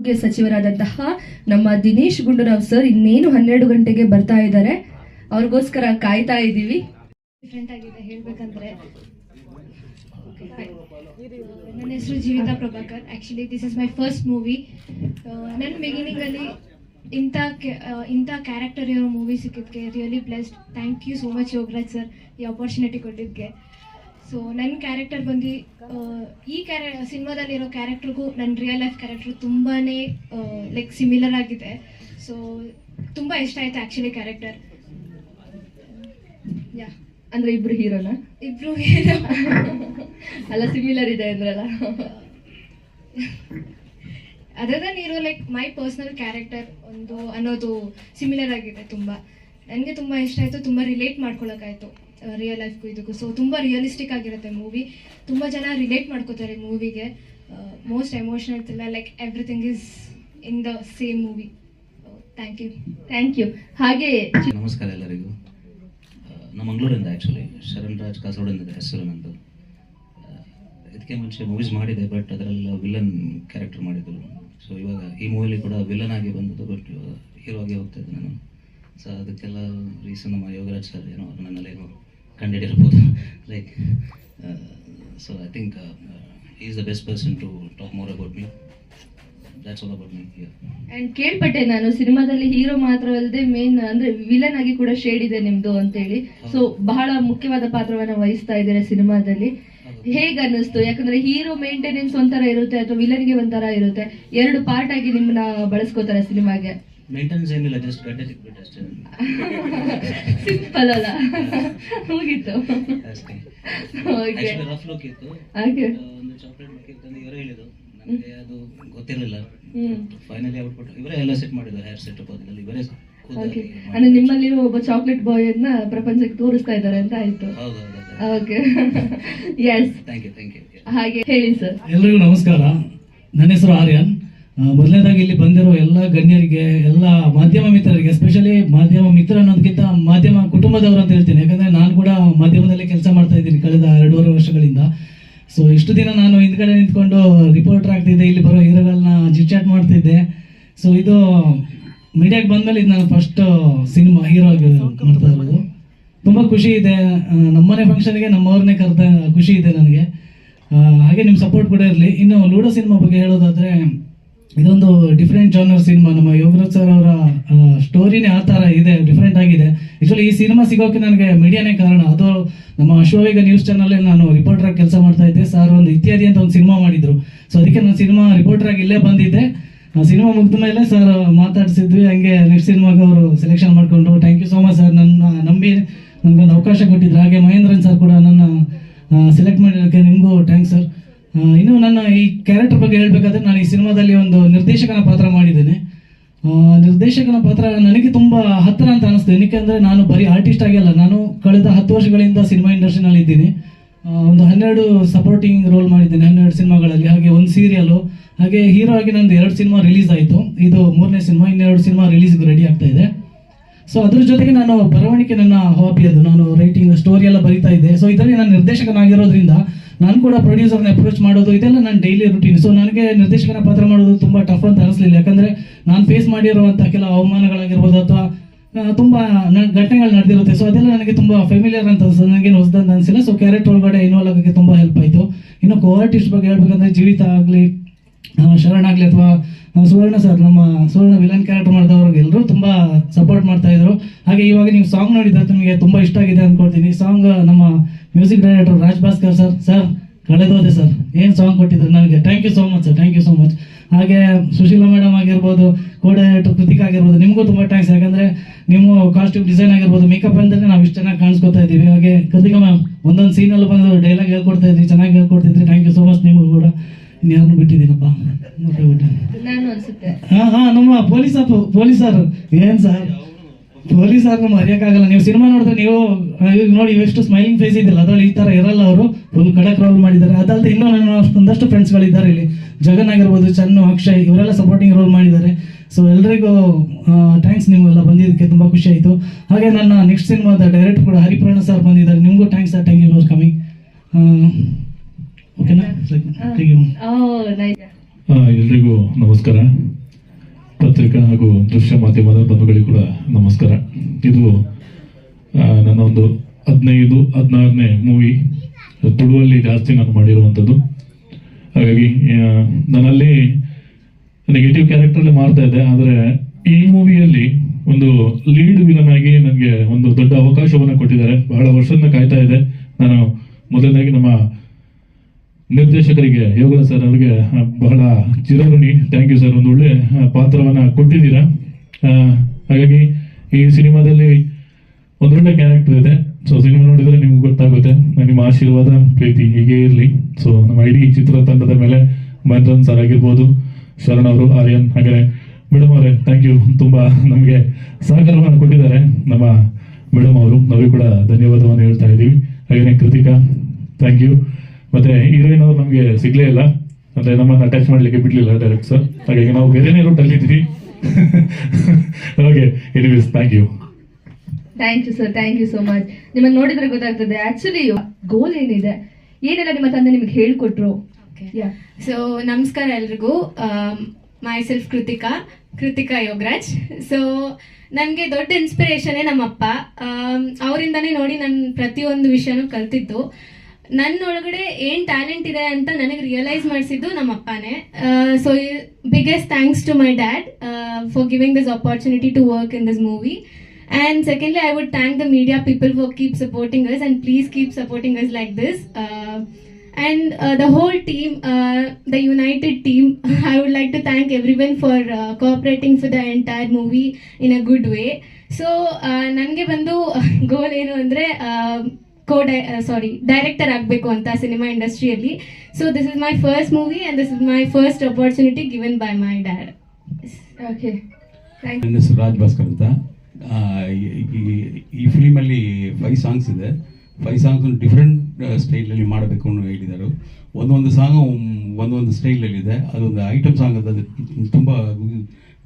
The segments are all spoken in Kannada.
ಆರೋಗ್ಯ ಸಚಿವರಾದಂತಹ ನಮ್ಮ ದಿನೇಶ್ ಗುಂಡೂರಾವ್ ಸರ್ ಇನ್ನೇನು ಹನ್ನೆರಡು ಗಂಟೆಗೆ ಬರ್ತಾ ಇದ್ದಾರೆ ಅವ್ರಿಗೋಸ್ಕರ ಕಾಯ್ತಾ ಇದ್ದೀವಿ ಡಿಫ್ರೆಂಟ್ ಆಗಿದೆ ಹೇಳ್ಬೇಕಂದ್ರೆ. ನನ್ನ ಹೆಸರು Jeevitha Prabhakar. Actually this is my first movie ನನ್ನ ಬಿಗಿನಿಂಗಲ್ಲಿ ಇಂಥ ಆ, ಇಂಥ ಕ್ಯಾರೆಕ್ಟರ್ ಇರೋ movie ಸಿಕ್ಕಿದ್ದಕ್ಕೆ really blessed thank you so much Yogaraj sir ಈ ಅಪರ್ಚುನಿಟಿ ಕೊಟ್ಟಿದ್ದಕ್ಕೆ ಸೊ ನನ್ನ ಕ್ಯಾರೆಕ್ಟರ್ ಬಂದು ಈ ಕ್ಯಾರೆ ಸಿನಿಮಾದಲ್ಲಿರೋ ಕ್ಯಾರೆಕ್ಟ್ರಿಗೂ ನನ್ನ ರಿಯಲ್ ಲೈಫ್ ಕ್ಯಾರೆಕ್ಟ್ರು ತುಂಬಾ ಲೈಕ್ ಸಿಮಿಲರ್ ಆಗಿದೆ. ಸೊ ತುಂಬ ಇಷ್ಟ ಆಯಿತು ಆ್ಯಕ್ಚುಲಿ ಕ್ಯಾರೆಕ್ಟರ್ ಯಾ ಅಂದ್ರೆ ಇಬ್ರು ಹೀರೋನ ಇಬ್ರು ಅಲ್ಲ ಸಿಮಿಲರ್ ಇದೆ ಅಂದ್ರಲ್ಲ. ಅದರ ನೀರು ಲೈಕ್ ಮೈ ಪರ್ಸ್ನಲ್ ಕ್ಯಾರೆಕ್ಟರ್ ಒಂದು ಅನ್ನೋದು ಸಿಮಿಲರ್ ಆಗಿದೆ ತುಂಬ. ನನಗೆ ತುಂಬ ಇಷ್ಟ ಆಯಿತು ತುಂಬ ರಿಲೇಟ್ ಮಾಡ್ಕೊಳಕ್ಕಾಯ್ತು. ರಿಯಲ್ ಲೈಫ್ಗೂ ಇದಕ್ಕೂ. ಸೊ ತುಂಬ ರಿಯಲಿಸ್ಟಿಕ್ ಆಗಿರುತ್ತೆ ಮೂವಿ ತುಂಬ ಜನ ರಿಲೇಟ್ ಮಾಡ್ಕೋತಾರೆ ಮೂವಿಗೆ most emotional thriller like everything is in the same movie thank you thank you ಹಾಗೆ ನಮಸ್ಕಾರ ಎಲ್ಲರಿಗೂ. ನಮ್ಮ ಮಂಗಳೂರಿಂದ ಆ್ಯಕ್ಚುಲಿ ಶರಣ್ ರಾಜ್ ಕಾಸೋಡಿಂದ ಹೆಸರು ನಂದು. ಇದಕ್ಕೆ ಮುಂಚೆ ಮೂವೀಸ್ ಮಾಡಿದೆ ಬಟ್ ಅದರಲ್ಲ ವಿಲನ್ ಕ್ಯಾರೆಕ್ಟರ್ ಮಾಡಿದ್ರು. ಸೊ ಇವಾಗ ಈ ಮೂವಿಲಿ ಕೂಡ ವಿಲನ್ ಆಗಿ ಬಂದದ್ದು ಬಟ್ ಹೀರೋ ಆಗಿ ಹೋಗ್ತಾ ಇದ್ದೆ ನಾನು. ಸೊ ಅದಕ್ಕೆಲ್ಲ ರೀಸನ್ ನಮ್ಮ ಯೋಗರಾಜ್ ಸರ್ ಏನೋ ಅವ್ರು ನನ್ನಲ್ಲಿ ಏನೋ ಕಂಡುಹಿಡಿರ್ಬೋದು like so I think is the best person to talk more about me and ಕೇಳ್ಪಟ್ಟೆ ನಾನು ಸಿನಿಮಾದಲ್ಲಿ ಹೀರೋ ಮಾತ್ರ ಅಲ್ಲದೆ ಮೇನ್ ಅಂದ್ರೆ ವಿಲನ್ ಆಗಿ ಕೂಡ ಶೇಡ್ ಇದೆ ನಿಮ್ದು ಅಂತೇಳಿ. ಸೊ ಬಹಳ ಮುಖ್ಯವಾದ ಪಾತ್ರವನ್ನ ವಹಿಸ್ತಾ ಇದ್ದೀರಾ ಸಿನಿಮಾದಲ್ಲಿ. ಹೇಗೆ ಅನ್ನಿಸ್ತು? ಯಾಕಂದ್ರೆ ಹೀರೋ ಮೇಂಟೆನೆನ್ಸ್ ಒಂಥರ ಇರುತ್ತೆ ಅಥವಾ ವಿಲನ್ಗೆ ಒಂಥರ ಇರುತ್ತೆ. ಎರಡು ಪಾರ್ಟ್ ಆಗಿ ನಿಮ್ಮನ್ನ ಬಳಸ್ಕೋತಾರೆ ಸಿನಿಮಾಗೆ. ಮೇಂಟೆನೆನ್ಸ್ ಏನಿಲ್ಲ ಜಸ್ಟ್ ಗಡ್ಡೆ ಸಿಕ್ಬಿಟ್ಟು ಅಷ್ಟೇ ಸಿಂಪಲ್ ಅಲ್ಲ. ಹೋಗಿತ್ತು. ಅಷ್ಟೇ ರಫ್ ಲುಕ್ ಇತ್ತು. ಹಾಗೆ ಆ, ಒಂದು ಚಾಕ್ಲೇಟ್ ಲುಕ್ ಇತ್ತು ಅಂತ ಇವರೇ ಹೇಳಿದ್ರು. ನನಗೆ ಅದು ಗೊತ್ತಿರಲಿಲ್ಲ. ಹ್ಮ್. ಫೈನಲಿ ಔಟ್ಪುಟ್ ಇವರೇ ಎಲ್ಲ ಸೆಟ್ ಮಾಡಿದ್ರು ಹೇರ್ ಸೆಟ್ ಅದರಲ್ಲಿ. ಇವರೇ ಅಂದ್ರೆ ನಿಮ್ಮಲ್ಲಿರೋ ಒಬ್ಬ ಚಾಕ್ಲೇಟ್ ಬಾಯ್ ಅನ್ನ ಪ್ರಪಂಚಕ್ಕೆ ತೋರಿಸ್ತಾ ಇದ್ದಾರೆ ಅಂತ ಆಯ್ತು. ಹೌದು ಹೌದು okay yes thank you thank you ಹಾಗೆ ಹೇಳಿ ಸರ್ ಎಲ್ರಿಗೂ ನಮಸ್ಕಾರ. ನನ್ನ ಹೆಸರು ಆರ್ಯನ್. ಮೊದಲನೇದಾಗಿ ಇಲ್ಲಿ ಬಂದಿರೋ ಎಲ್ಲ ಗಣ್ಯರಿಗೆ, ಎಲ್ಲ ಮಾಧ್ಯಮ ಮಿತ್ರರಿಗೆ ಎಸ್ಪೆಷಲಿ ಮಾಧ್ಯಮ ಮಿತ್ರ ಅನ್ನೋದಕ್ಕಿಂತ ಮಾಧ್ಯಮ ಕುಟುಂಬದವರು ಅಂತ ಹೇಳ್ತೀನಿ. ಯಾಕಂದ್ರೆ ನಾನು ಕೂಡ ಮಾಧ್ಯಮದಲ್ಲಿ ಕೆಲಸ ಮಾಡ್ತಾ ಇದ್ದೀನಿ ಕಳೆದ ಎರಡೂವರೆ ವರ್ಷಗಳಿಂದ. ಸೊ ಇಷ್ಟು ದಿನ ನಾನು ಹಿಂದ್ಗಡೆ ನಿಂತ್ಕೊಂಡು ರಿಪೋರ್ಟರ್ ಆಗ್ತಿದ್ದೆ, ಇಲ್ಲಿ ಬರೋ ಹೀರೋಗಳನ್ನ ಜಿಚಾಟ್ ಮಾಡ್ತಿದ್ದೆ. ಸೊ ಇದು ಮೀಡಿಯಾಗೆ ಬಂದ್ಮೇಲೆ ಇದು ನಾನು ಫಸ್ಟ್ ಸಿನಿಮಾ ಹೀರೋ ಆಗಿ ಮಾಡ್ತಾ ಇರೋದು. ತುಂಬ ಖುಷಿ ಇದೆ. ನಮ್ಮನೆ ಫಂಕ್ಷನ್ಗೆ ನಮ್ಮವ್ರನ್ನೇ ಕರೆದ ಖುಷಿ ಇದೆ ನನಗೆ. ಹಾಗೆ ನಿಮ್ಮ ಸಪೋರ್ಟ್ ಕೂಡ ಇರಲಿ. ಇನ್ನು ಲೂಡೋ ಸಿನಿಮಾ ಬಗ್ಗೆ ಹೇಳೋದಾದ್ರೆ ಇದೊಂದು ಡಿಫ್ರೆಂಟ್ ಜಾನರ್ ಸಿನಿಮಾ. ನಮ್ಮ ಯೋಗರಾಜ್ ಸರ್ ಅವರ ಸ್ಟೋರಿನೇ ಆ ಥರ ಇದೆ ಡಿಫ್ರೆಂಟ್ ಆಗಿದೆ. ಆ್ಯಕ್ಚುಲಿ ಈ ಸಿನಿಮಾ ಸಿಗೋಕೆ ನನಗೆ ಮೀಡಿಯಾನೇ ಕಾರಣ. ಅದು ನಮ್ಮ ಅಶ್ವವೇಗ ನ್ಯೂಸ್ ಚಾನಲಲ್ಲಿ ನಾನು ರಿಪೋರ್ಟರ್ ಆಗಿ ಕೆಲಸ ಮಾಡ್ತಾ ಇದ್ದೆ. ಸರ್ ಒಂದು ಇತ್ಯಾದಿ ಅಂತ ಒಂದು ಸಿನಿಮಾ ಮಾಡಿದ್ರು. ಸೊ ಅದಕ್ಕೆ ನಾನು ಸಿನಿಮಾ ರಿಪೋರ್ಟರ್ ಆಗಿ ಇಲ್ಲೇ ಬಂದಿದ್ದೆ. ಸಿನಿಮಾ ಮುಗಿದ ಮೇಲೆ ಸರ್ ಮಾತಾಡಿಸಿದ್ವಿ. ಹಂಗೆ ನೆಕ್ಸ್ಟ್ ಸಿನಿಮಾಗೆ ಅವರು ಸೆಲೆಕ್ಷನ್ ಮಾಡಿಕೊಂಡು thank you so much sir ನನ್ನ ನಂಬಿ ನನಗೊಂದು ಅವಕಾಶ ಕೊಟ್ಟಿದ್ರು. ಹಾಗೆ ಮಹೇಂದ್ರನ್ ಸರ್ ಕೂಡ ನನ್ನ ಸೆಲೆಕ್ಟ್ ಮಾಡಿರೋಕ್ಕೆ ನಿಮಗೂ ಥ್ಯಾಂಕ್ಸ್ ಸರ್ ಇನ್ನು ನನ್ನ ಈ ಕ್ಯಾರೆಕ್ಟರ್ ಬಗ್ಗೆ ಹೇಳಬೇಕಾದ್ರೆ ನಾನು ಈ ಸಿನಿಮಾದಲ್ಲಿ ಒಂದು ನಿರ್ದೇಶಕನ ಪಾತ್ರ ಮಾಡಿದ್ದೇನೆ. ನಿರ್ದೇಶಕನ ಪಾತ್ರ ನನಗೆ ತುಂಬ ಹತ್ತಿರ ಅಂತ ಅನಿಸ್ತದೆ. ಏನಕ್ಕೆ ನಾನು ಬರೀ ಆರ್ಟಿಸ್ಟ್ ಆಗಿಲ್ಲ ನಾನು ಕಳೆದ ಹತ್ತು ವರ್ಷಗಳಿಂದ ಸಿನಿಮಾ ಇಂಡಸ್ಟ್ರಿನಲ್ಲಿ ಇದ್ದೀನಿ. ಒಂದು ಹನ್ನೆರಡು ಸಪೋರ್ಟಿಂಗ್ ರೋಲ್ ಮಾಡಿದ್ದೇನೆ ಹನ್ನೆರಡು ಸಿನಿಮಾಗಳಲ್ಲಿ, ಹಾಗೆ ಒಂದು ಸೀರಿಯಲು ಹಾಗೆ ಹೀರೋ ಆಗಿ ನಂದು ಎರಡು ಸಿನಿಮಾ ರಿಲೀಸ್ ಆಯಿತು. ಇದು ಮೂರನೇ ಸಿನಿಮಾ, ಇನ್ನೆರಡು ಸಿನಿಮಾ ರಿಲೀಸ್ಗೆ ರೆಡಿ ಆಗ್ತಾ ಇದೆ. ಸೊ ಅದ್ರ ಜೊತೆಗೆ ನಾನು ಬರವಣಿಗೆ ನನ್ನ ಹಾಬಿ ಅದು. ನಾನು ರೈಟಿಂಗ್ ಸ್ಟೋರಿ ಎಲ್ಲ ಬರಿತಾ ಇದ್ದೆ. ಸೊ ಇದರಲ್ಲಿ ನಾನು ನಿರ್ದೇಶಕನಾಗಿರೋದ್ರಿಂದ ನಾನು ಕೂಡ ಪ್ರೊಡ್ಯೂಸರ್ನ ಅಪ್ರೋಚ್ ಮಾಡೋದು, ಇದೆಲ್ಲ ನನ್ನ ಡೈಲಿ ರುಟೀನ್ ಸೊ ನನಗೆ ನಿರ್ದೇಶಕನ ಪಾತ್ರ ಮಾಡೋದು ತುಂಬ ಟಫ್ ಅಂತ ಅನಿಸ್ಲಿಲ್ಲ. ಯಾಕಂದರೆ ನಾನು ಫೇಸ್ ಮಾಡಿರುವಂಥ ಕೆಲವು ಅವಮಾನಗಳಾಗಿರ್ಬೋದು ಅಥವಾ ತುಂಬ ನನ್ನ ಘಟನೆಗಳು ನಡೆದಿರುತ್ತೆ. ಸೊ ಅದೆಲ್ಲ ನನಗೆ ತುಂಬ ಫೆಮಿಲಿಯರ್ ಅಂತ ನನಗೇನು ನನಗೆ ಹೊಸದಂತ ಅನಿಸಿಲ್ಲ. ಸೊ ಕ್ಯಾರೆಟ್ ಒಳಗಡೆ ಇನ್ವಾಲ್ವ್ ಆಗೋಕ್ಕೆ ತುಂಬ ಹೆಲ್ಪ್ ಆಯಿತು. ಇನ್ನು ಕೋಆರ್ಟಿಸ್ಟ್ ಬಗ್ಗೆ ಹೇಳ್ಬೇಕಂದ್ರೆ ಜೀವಿತ ಆಗಲಿ ಶರಣ್ ಆಗಲಿ ಅಥವಾ ಸುವರ್ಣ ಸರ್ ನಮ್ಮ ಸುವರ್ಣ ವಿಲನ್ ಕ್ಯಾರೆಕ್ಟರ್ ಮಾಡಿದವ್ರಿಗೆ ಎಲ್ಲರೂ ತುಂಬ ಸಪೋರ್ಟ್ ಮಾಡ್ತಾ ಇದ್ರು. ಹಾಗೆ ಇವಾಗ ನೀವು ಸಾಂಗ್ ನೋಡಿದ್ರೆ ನಿಮಗೆ ತುಂಬ ಇಷ್ಟ ಆಗಿದೆ ಅಂದ್ಕೊಳ್ತೀನಿ ಸಾಂಗ್ ನಮ್ಮ music director Raj Bhaskar sir sir ಕಳೆದೋದೆ sir ಏನು ಸಾಂಗ್ ಕೊಟ್ಟಿದ್ರು ನನಗೆ thank you so much sir thank you so much ಹಾಗೆ ಸುಶೀಲಾ ಮೇಡಮ್ ಆಗಿರ್ಬೋದು ಕೋ ಡೈರೆಕ್ಟರ್ ಕೃತಿಕ್ ಆಗಿರ್ಬೋದು, ನಿಮಗೂ ತುಂಬ ಥ್ಯಾಂಕ್ಸ್ ಯಾಕಂದರೆ ನಿಮ್ಮ ಕಾಸ್ಟ್ಯೂಮ್ ಡಿಸೈನ್ ಆಗಿರ್ಬೋದು ಮೇಕಪ್ ಅಂದ್ರೆ ನಾವು ಇಷ್ಟು ಚೆನ್ನಾಗಿ ಕಾಣಿಸ್ಕೊತಾ ಇದ್ದೀವಿ. ಹಾಗೆ ಕೃತಿಕಾ ಮ್ಯಾಮ್ ಒಂದೊಂದು ಸೀನಲ್ಲಿ ಬಂದು ಡೈಲಾಗ್ ಹೇಳ್ಕೊಡ್ತಾ ಇದ್ವಿ ಚೆನ್ನಾಗಿ ಹೇಳ್ಕೊಡ್ತಿದ್ರಿ ಥ್ಯಾಂಕ್ ಯು ಸೋ ಮಚ್ ನಿಮಗೂ ಕೂಡ. ಇನ್ಯಾರನ್ನು ಬಿಟ್ಟಿದ್ದೀನಪ್ಪ. ಹಾ ಹಾ ನಮ್ಮ ಪೊಲೀಸ್ ಪೊಲೀಸರು. ಏನ್ ಸರ್? ಪೊಲೀಸರು ಮರೆಯಕ್ಕಾಗಲ್ಲ. ನೀವು ಸಿನಿಮಾ ನೋಡಿದ್ರೆ ನೀವು ನೋಡಿ ಎಷ್ಟು ಸ್ಮೈಲಿಂಗ್ ಫೇಸ್ ಇದಿಲ್ಲ ಅದ್ರಲ್ಲಿ ಈ ತರ ಇರಲ್ಲ ಅವರು. ಫುಲ್ ಕಡಕ್ ರೋಲ್ ಮಾಡಿದ್ದಾರೆ. ಅದಲ್ಲದೆ ಇನ್ನೂ ನನ್ನ ಒಂದಷ್ಟು ಫ್ರೆಂಡ್ಸ್ಗಳಿದ್ದಾರೆ ಇಲ್ಲಿ. ಜಗನ್ ಆಗಿರ್ಬೋದು ಚನ್ನು ಅಕ್ಷಯ್ ಇವರೆಲ್ಲ ಸಪೋರ್ಟಿಂಗ್ ರೋಲ್ ಮಾಡಿದ್ದಾರೆ. ಸೊ ಎಲ್ರಿಗೂ ಥ್ಯಾಂಕ್ಸ್ ನಿಮಗೆಲ್ಲ ಬಂದಿದ್ದಕ್ಕೆ ತುಂಬ ಖುಷಿ ಆಯಿತು. ಹಾಗೆ ನನ್ನ ನೆಕ್ಸ್ಟ್ ಸಿನಿಮಾದ ಡೈರೆಕ್ಟ್ ಕೂಡ ಹರಿಪ್ರಣ ಸರ್ ಬಂದಿದ್ದಾರೆ. ನಿಮಗೂ thanks sir thank you for coming ಓಕೆನಾ ಥ್ಯಾಂಕ್ ಯು ಎಲ್ರಿಗೂ ನಮಸ್ಕಾರ. ಪತ್ರಿಕಾ ಹಾಗೂ ದೃಶ್ಯ ಮಾಧ್ಯಮದ ಬಂಧುಗಳಿಗೂ ಕೂಡ ನಮಸ್ಕಾರ. ಇದು ನನ್ನ ಒಂದು ಹದಿನೈದು, ಹದಿನಾರನೇ ಮೂವಿ, ತುಳುವಲ್ಲಿ ಜಾಸ್ತಿ ನಾನು ಮಾಡಿರುವಂಥದ್ದು. ಹಾಗಾಗಿ ನನ್ನಲ್ಲಿ ನೆಗೆಟಿವ್ ಕ್ಯಾರೆಕ್ಟರ್ಲಿ ಮಾಡ್ತಾ ಇದ್ದೆ. ಆದರೆ, ಈ ಮೂವಿಯಲ್ಲಿ ಒಂದು ಲೀಡ್ ವಿಲನ್ ಆಗಿ ನನಗೆ ಒಂದು ದೊಡ್ಡ ಅವಕಾಶವನ್ನು ಕೊಟ್ಟಿದ್ದಾರೆ. ಬಹಳ ವರ್ಷದಿಂದ ಕಾಯ್ತಾ ಇದೆ. ನಾನು ಮೊದಲನೇ ನಮ್ಮ ನಿರ್ದೇಶಕರಿಗೆ ಯೋಗರಾಜ್ ಸರ್ ಅವರಿಗೆ ಬಹಳ ಚಿರಋಣಿ ಥ್ಯಾಂಕ್ ಯು ಸರ್ ಒಂದು ಒಳ್ಳೆ ಪಾತ್ರವನ್ನ ಕೊಟ್ಟಿದ್ದೀರಾ. ಹಾಗಾಗಿ ಈ ಸಿನಿಮಾದಲ್ಲಿ ಒಂದೊಳ್ಳೆ ಕ್ಯಾರೆಕ್ಟರ್ ಇದೆ. ಸೊ ಸಿನಿಮಾ ನೋಡಿದ್ರೆ ನಿಮ್ಗೆ ಗೊತ್ತಾಗುತ್ತೆ. ನಿಮ್ಮ ಆಶೀರ್ವಾದ, ಪ್ರೀತಿ ಹೀಗೆ ಇರಲಿ. ಸೊ ನಮ್ಮ ಇಡೀ ಚಿತ್ರತಂಡದ ಮೇಲೆ ಮಹೇಂದ್ರನ್ ಸರ್ ಆಗಿರ್ಬೋದು, ಶರಣ್ ಅವರು, ಆರ್ಯನ್ ಹಾಗೆ ಮೇಡಮ್ ಅವರೇ ಥ್ಯಾಂಕ್ ಯು ತುಂಬಾ ನಮಗೆ ಸಹಕಾರವನ್ನು ಕೊಟ್ಟಿದ್ದಾರೆ. ನಮ್ಮ ಮೇಡಮ್ ಅವರು, ನಾವು ಕೂಡ ಧನ್ಯವಾದವನ್ನು ಹೇಳ್ತಾ ಇದ್ದೀವಿ. ಹಾಗೆಯೇ ಕೃತಿಕಾ ಥ್ಯಾಂಕ್ ಯು ಮತ್ತೆ ಹೀರೋಯಿನ್ ಅವರು ನಮಗೆ ಸಿಗ್ಲೇ ಇಲ್ಲ. ಅಂದ್ರೆ ನಮ್ಮನ್ನ ಅಟ್ಯಾಚ್ ಮಾಡ್ಲಿಕ್ಕೆ ಬಿಡ್ಲಿಲ್ಲ ಡೈರೆಕ್ಟ್ ಸರ್ ಹಾಗಾಗಿ ನಾವು ಬೇರೆನೇ ರೂಟ್ ಇದ್ವಿ. Okay anyways thank you thank you sir thank you so much ನಿಮ್ಮನ್ನ ನೋಡಿದ್ರೆ ಗೊತ್ತಾಗ್ತದೆ. ಆಕ್ಚುಲಿ ಗೋಲ್ ಏನಿದೆ? ಏನೆಲ್ಲ ನಿಮ್ಮ ತಂದೆ ನಿಮಗೆ ಹೇಳ್ಕೊಟ್ರು? ಯಾ ಸೊ ನಮಸ್ಕಾರ ಎಲ್ರಿಗೂ. Myself Krithika Krithika Yogaraj. So ನನಗೆ ದೊಡ್ಡ ಇನ್ಸ್ಪಿರೇಷನೇ ನಮ್ಮಪ್ಪ. ಅವರಿಂದನೇ ನೋಡಿ ನಾನು ಪ್ರತಿಯೊಂದು ವಿಷಯನೂ ಕಲ್ತಿದ್ದು. ನನ್ನೊಳಗಡೆ ಏನ್ ಟ್ಯಾಲೆಂಟ್ ಇದೆ ಅಂತ ನನಗೆ ರಿಯಲೈಸ್ ಮಾಡಿಸಿದ್ದು ನಮ್ಮ ಅಪ್ಪನೇ so biggest thanks to my dad for giving this opportunity to work in this movie and secondly I would thank the media people for keep supporting us and please keep supporting us like this and the whole team the united team I would like to thank every one for cooperating for the entire movie in a good way so ನನಗೆ ಬಂದು ಗೋಲ್ ಏನು ಅಂದರೆ ಕೋ ಡೈ ಸಾರಿ ಡೈರೆಕ್ಟರ್ ಆಗಬೇಕು ಅಂತ ಸಿನಿಮಾ ಇಂಡಸ್ಟ್ರಿಯಲ್ಲಿ so this is my first movie and this is my first opportunity given by my dad okay thank ನನ್ನ ಹೆಸರು ರಾಜ್ ಭಾಸ್ಕರ್ ಅಂತ. ಈ- ಫಿಲ್ಮಲ್ಲಿ ಫೈವ್ ಸಾಂಗ್ಸ್ ಇದೆ. ಫೈವ್ ಸಾಂಗ್ಸ್ ಡಿಫ್ರೆಂಟ್ ಸ್ಟೈಲಲ್ಲಿ ಮಾಡಬೇಕು ಅಂತ ಹೇಳಿದರು. ಒಂದೊಂದು ಸಾಂಗ್ ಒಂದೊಂದು ಸ್ಟೈಲಲ್ಲಿದೆ ಅದೊಂದು ಐಟಮ್ ಸಾಂಗ್ ಅದು ಅದು ತುಂಬ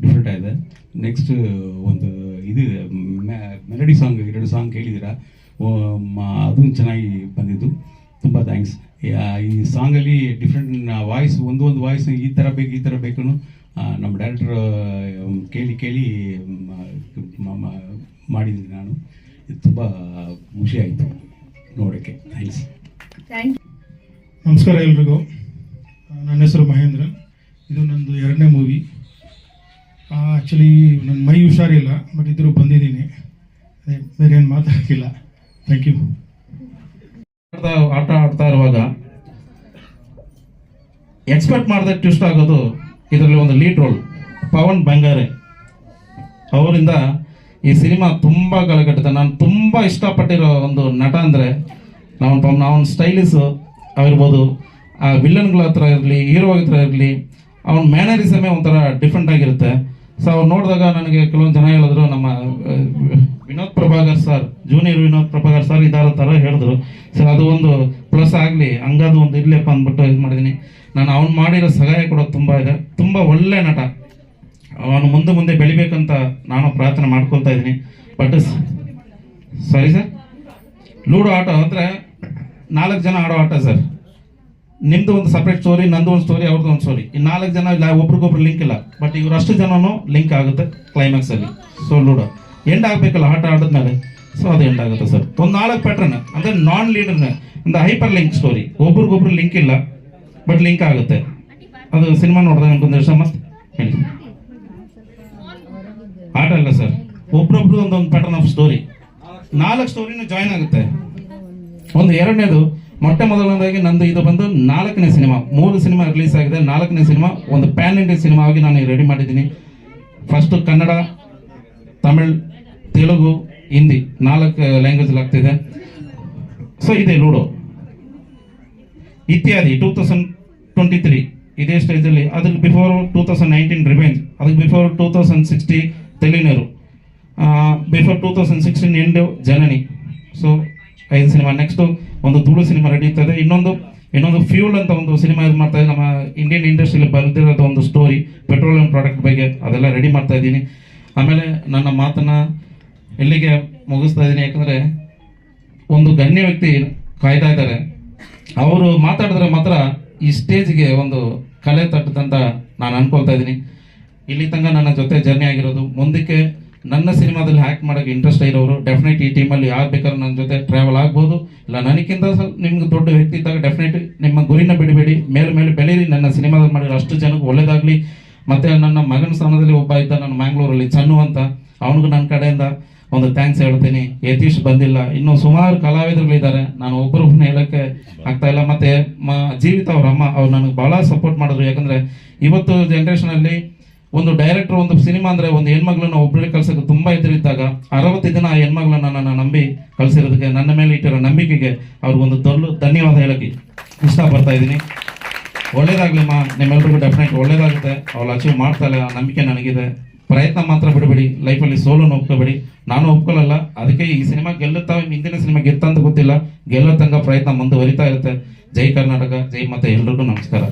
ಡಿಫ್ರೆಂಟ್ ಆಗಿದೆ. ನೆಕ್ಸ್ಟ್ ಒಂದು ಇದು ಮೆಲಡಿ ಸಾಂಗ್ ಎರಡು ಸಾಂಗ್ ಕೇಳಿದ್ದೀರಾ? ಅದು ಚೆನ್ನಾಗಿ ಬಂದಿದ್ದು. ತುಂಬ ಥ್ಯಾಂಕ್ಸ್ ಈ ಸಾಂಗಲ್ಲಿ ಡಿಫ್ರೆಂಟ್ ವಾಯ್ಸ್ ಒಂದು ಒಂದು ವಾಯ್ಸ್ ಈ ಥರ ಬೇಕು ಈ ಥರ ಬೇಕು ನಮ್ಮ ಡೈರೆಕ್ಟರ್ ಕೇಳಿ ಕೇಳಿ ಮಾಡಿದ್ದೀನಿ ನಾನು. ಇದು ತುಂಬ ಖುಷಿ ಆಯಿತು ನೋಡೋಕ್ಕೆ. ಥ್ಯಾಂಕ್ಸ್ ಥ್ಯಾಂಕ್ ನಮಸ್ಕಾರ ಎಲ್ರಿಗೂ. ನನ್ನ ಹೆಸರು ಮಹೇಂದ್ರ. ಇದು ನಂದು ಎರಡನೇ ಮೂವಿ ಆ್ಯಕ್ಚುಲಿ ನನ್ನ ಮೈ ಹುಷಾರಿಲ್ಲ ಬಟ್ ಇದ್ರೂ ಬಂದಿದ್ದೀನಿ. ಅದೇ ಬೇರೆ ಏನು ಮಾತಾಡೋಕ್ಕಿಲ್ಲ. ಥ್ಯಾಂಕ್ ಯು ಆಟ ಆಡ್ತಾ ಇರುವಾಗ ಎಕ್ಸ್ಪೆಕ್ಟ್ ಮಾಡದೆ ಟ್ವಿಸ್ಟ್ ಆಗೋದು ಇದರಲ್ಲಿ ಒಂದು ಲೀಡ್ ರೋಲ್ ಪವನ್ ಬಂಗಾರೆ. ಅವರಿಂದ ಈ ಸಿನಿಮಾ ತುಂಬ ಗಳಗಟ್ಟಿದೆ. ನಾನು ತುಂಬ ಇಷ್ಟಪಟ್ಟಿರೋ ಒಂದು ನಟ ಅಂದರೆ ನಾವು ಅವನ ಸ್ಟೈಲಿಸು ಆಗಿರ್ಬೋದು, ಆ ವಿಲನ್ಗಳ ಹತ್ರ ಇರಲಿ ಹೀರೋ ಹತ್ರ ಇರಲಿ, ಅವನ ಮ್ಯಾನರಿಸಮೇ ಒಂಥರ ಡಿಫ್ರೆಂಟ್ ಆಗಿರುತ್ತೆ. ಸೊ ಅವ್ರು ನೋಡಿದಾಗ ನನಗೆ ಕೆಲವೊಂದು ಜನ ಹೇಳಿದ್ರು, ನಮ್ಮ Vinod Prabhakar sir junior Vinod Prabhakar sir ಇದಾರ ಥರ ಹೇಳಿದ್ರು. ಸರ್, ಅದು ಒಂದು ಪ್ಲಸ್ ಆಗಲಿ, ಹಂಗದು ಒಂದು ಇರ್ಲಿಪ್ಪ ಅಂದ್ಬಿಟ್ಟು ಇದು ಮಾಡಿದ್ದೀನಿ ನಾನು ಅವ್ನು ಮಾಡಿರೋ ಸಹಾಯ ಕೂಡ ತುಂಬ ಇದೆ. ತುಂಬ ಒಳ್ಳೆ ನಟ. ಅವನು ಮುಂದೆ ಮುಂದೆ ಬೆಳಿಬೇಕಂತ ನಾನು ಪ್ರಾರ್ಥನೆ ಮಾಡ್ಕೊಳ್ತಾ ಇದ್ದೀನಿ. ಬಟ್ ಸಾರಿ ಸರ್ ಲೂಡೋ ಆಟ ಅಂದರೆ ನಾಲ್ಕು ಜನ ಆಡೋ ಆಟ ಸರ್ ನಿಮ್ಮದು ಒಂದು ಸಪ್ರೇಟ್ ಸ್ಟೋರಿ ನಂದು ಒಂದು ಸ್ಟೋರಿ ಅವ್ರದ್ದು ಒಂದು ಸ್ಟೋರಿ ಈ ನಾಲ್ಕು ಜನ ಇಲ್ಲ, ಒಬ್ರಿಗೊಬ್ರು ಲಿಂಕ್ ಇಲ್ಲ. ಬಟ್ ಇವ್ರು ಅಷ್ಟು ಜನನೂ ಲಿಂಕ್ ಆಗುತ್ತೆ ಕ್ಲೈಮ್ಯಾಕ್ಸ್ ಅಲ್ಲಿ. So ludo. ಎಂಡ್ ಆಗಬೇಕಲ್ಲ ಆಟ ಆಡಿದ್ಮೇಲೆ? ಸೊ ಅದು ಎಂಡ್ ಆಗುತ್ತೆ ಸರ್. ಒಂದು ನಾಲ್ಕು ಪ್ಯಾಟ್ರನ್ ಅಂದ್ರೆ ನಾನ್ ಲೀಡರ್ನ ಒಂದು ಹೈಪರ್ ಲಿಂಕ್ ಸ್ಟೋರಿ ಒಬ್ರಿಗೊಬ್ರು ಲಿಂಕ್ ಇಲ್ಲ ಬಟ್ ಲಿಂಕ್ ಆಗುತ್ತೆ. ಅದು ಸಿನಿಮಾ ನೋಡಿದಾಗ ವರ್ಷ ಮಸ್ತ್ ಹೇಳಿ. ಆಟ ಅಲ್ಲ ಸರ್. ಒಬ್ರೊಬ್ರು ಒಂದೊಂದು ಪ್ಯಾಟರ್ನ್ ಆಫ್ ಸ್ಟೋರಿ ನಾಲ್ಕು ಸ್ಟೋರಿನೂ ಜಾಯ್ನ್ ಆಗುತ್ತೆ. ಒಂದು ಎರಡನೇದು, ಮೊಟ್ಟ ಮೊದಲನೇದಾಗಿ ನಂದು ಇದು ಬಂದು ನಾಲ್ಕನೇ ಸಿನಿಮಾ. ಮೂರು ಸಿನಿಮಾ ರಿಲೀಸ್ ಆಗಿದೆ. ನಾಲ್ಕನೇ ಸಿನಿಮಾ, ಒಂದು ಪ್ಯಾನ್ ಇಂಡಿಯಾ ಸಿನಿಮಾ ಆಗಿ ನಾನು ರೆಡಿ ಮಾಡಿದ್ದೀನಿ. ಫಸ್ಟ್ ಕನ್ನಡ, ತಮಿಳ್ ತೆಲುಗು, ಹಿಂದಿ ನಾಲ್ಕು ಲ್ಯಾಂಗ್ವೇಜ್ ಆಗ್ತಿದೆ. ಸೊ ಇದೆ ಲೂಡೋ. ಇತ್ಯಾದಿ ಟೂ ತೌಸಂಡ್ ಟ್ವೆಂಟಿ ತ್ರೀ ಇದೇ ಸ್ಟೇಜಲ್ಲಿ ಅದಕ್ಕೆ before two thousand nineteen revenge ಅದಕ್ಕೆ before two thousand sixty ತೆಲಿನರು. Before two thousand sixteen end Janani. So ಐದು ಸಿನಿಮಾ ನೆಕ್ಸ್ಟು ಒಂದು ತುಳು ಸಿನಿಮಾ ರೆಡಿ ಇರ್ತದೆ ಇನ್ನೊಂದು ಇನ್ನೊಂದು ಫ್ಯೂಲ್ ಅಂತ ಒಂದು ಸಿನಿಮಾ ಇದು ಮಾಡ್ತಾ ನಮ್ಮ ಇಂಡಿಯನ್ ಇಂಡಸ್ಟ್ರಿಯಲ್ಲಿ ಬರೆದಿರೋದು ಒಂದು ಸ್ಟೋರಿ ಪೆಟ್ರೋಲಿಯಂ ಪ್ರಾಡಕ್ಟ್ ಬಗ್ಗೆ ಅದೆಲ್ಲ ರೆಡಿ ಮಾಡ್ತಾ ಇದ್ದೀನಿ. ಆಮೇಲೆ ನನ್ನ ಮಾತನ್ನ ಎಲ್ಲಿಗೆ ಮುಗಿಸ್ತಾ ಇದ್ದೀನಿ ಯಾಕಂದರೆ ಒಂದು ಗಣ್ಯ ವ್ಯಕ್ತಿ ಕಾಯ್ತಾ ಇದ್ದಾರೆ. ಅವರು ಮಾತಾಡಿದ್ರೆ ಮಾತ್ರ ಈ ಸ್ಟೇಜ್ಗೆ ಒಂದು ಕಲೆ ತಟ್ಟದಂತ ನಾನು ಅನ್ಕೊಳ್ತಾ ಇದ್ದೀನಿ ಇಲ್ಲಿ ತನಕ ನನ್ನ ಜೊತೆ ಜರ್ನಿ ಆಗಿರೋದು. ಮುಂದಕ್ಕೆ ನನ್ನ ಸಿನಿಮಾದಲ್ಲಿ ಹ್ಯಾಕ್ ಮಾಡೋಕೆ ಇಂಟ್ರೆಸ್ಟ್ ಇರೋರು ಡೆಫಿನೆಟ್ ಈ ಟೀಮಲ್ಲಿ ಯಾರು ಬೇಕಾದ್ರೂ ನನ್ನ ಜೊತೆ ಟ್ರಾವೆಲ್ ಆಗ್ಬೋದು. ಇಲ್ಲ, ನನಗಿಂತ ಸ್ವಲ್ಪ ನಿಮ್ಗೆ ದೊಡ್ಡ ವ್ಯಕ್ತಿ ಇದ್ದಾಗ ಡೆಫಿನೆಟ್ ನಿಮ್ಮ ಗುರಿನ ಬಿಡಬೇಡಿ ಮೇಲೆ ಮೇಲೆ ಬೆಳೀರಿ. ನನ್ನ ಸಿನಿಮಾದಲ್ಲಿ ಮಾಡಿರೋ ಅಷ್ಟು ಜನಕ್ಕೆ ಒಳ್ಳೇದಾಗಲಿ. ಮತ್ತು ನನ್ನ ಮಗನ ಸ್ಥಾನದಲ್ಲಿ ಒಬ್ಬ ಇದ್ದ ನನ್ನ ಮ್ಯಾಂಗ್ಳೂರಲ್ಲಿ ಚನ್ನು ಅಂತ. ಅವನಿಗೂ ನನ್ನ ಕಡೆಯಿಂದ ಒಂದು ಥ್ಯಾಂಕ್ಸ್ ಹೇಳ್ತೀನಿ. ಯತೀಶ್ ಬಂದಿಲ್ಲ. ಇನ್ನು ಸುಮಾರು ಕಲಾವಿದರುಗಳಿದ್ದಾರೆ ನಾನು ಒಬ್ಬರೊಬ್ಬನ ಹೇಳಕ್ಕೆ ಆಗ್ತಾ ಇಲ್ಲ. ಮತ್ತೆ ಮ, ಜೀವಿತ ಅವ್ರ ಅಮ್ಮ, ಅವ್ರು ನನಗೆ ಭಾಳ ಸಪೋರ್ಟ್ ಮಾಡಿದ್ರು. ಯಾಕಂದ್ರೆ ಇವತ್ತು ಜನ್ರೇಷನಲ್ಲಿ ಒಂದು ಡೈರೆಕ್ಟರ್ ಒಂದು ಸಿನಿಮಾ ಅಂದರೆ ಒಂದು ಹೆಣ್ಮಗಳನ್ನ ಒಬ್ಬರಿಗೆ ಕಳ್ಸೋಕ್ಕೆ ತುಂಬಾ ಎದುರಿದ್ದಾಗ ಅರವತ್ತು ದಿನ ಆ ಹೆಣ್ಮಗಳನ್ನ ನನ್ನ ನಂಬಿ ಕಳ್ಸಿರೋದಕ್ಕೆ ನನ್ನ ಮೇಲೆ ಇಟ್ಟಿರೋ ನಂಬಿಕೆಗೆ ಅವ್ರಿಗೊಂದು ದೊಡ್ಡ ಧನ್ಯವಾದ ಹೇಳಕ್ಕೆ ಇಷ್ಟಪಡ್ತಾ ಇದ್ದೀನಿ. ಒಳ್ಳೇದಾಗ್ಲಿಮ್ಮ ನಿಮ್ಮೆಲ್ರಿಗೂ ಡೆಫಿನೆಟ್ ಒಳ್ಳೇದಾಗುತ್ತೆ. ಅವಳು ಅಚೀವ್ ಮಾಡ್ತಾಳೆ ಆ ನಂಬಿಕೆ ನನಗಿದೆ. ಪ್ರಯತ್ನ ಮಾತ್ರ ಬಿಡಬೇಡಿ. ಲೈಫಲ್ಲಿ ಸೋಲು ಒಪ್ಕೋಬೇಡಿ ನಾನು ಒಪ್ಕೊಳ್ಳಲ್ಲ ಅದಕ್ಕೆ ಈ ಸಿನಿಮಾ ಗೆಲ್ಲುತ್ತಾ ಹಿಂದಿನ ಸಿನಿಮಾ ಗೆತ್ತ ಅಂತ ಗೊತ್ತಿಲ್ಲ. ಗೆಲ್ಲೋ ತಂಗ ಪ್ರಯತ್ನ ಮುಂದುವರಿತಾ ಇರುತ್ತೆ. ಜೈ ಕರ್ನಾಟಕ, ಜೈ ಮತ್ತೆ ಎಲ್ರಿಗೂ ನಮಸ್ಕಾರ.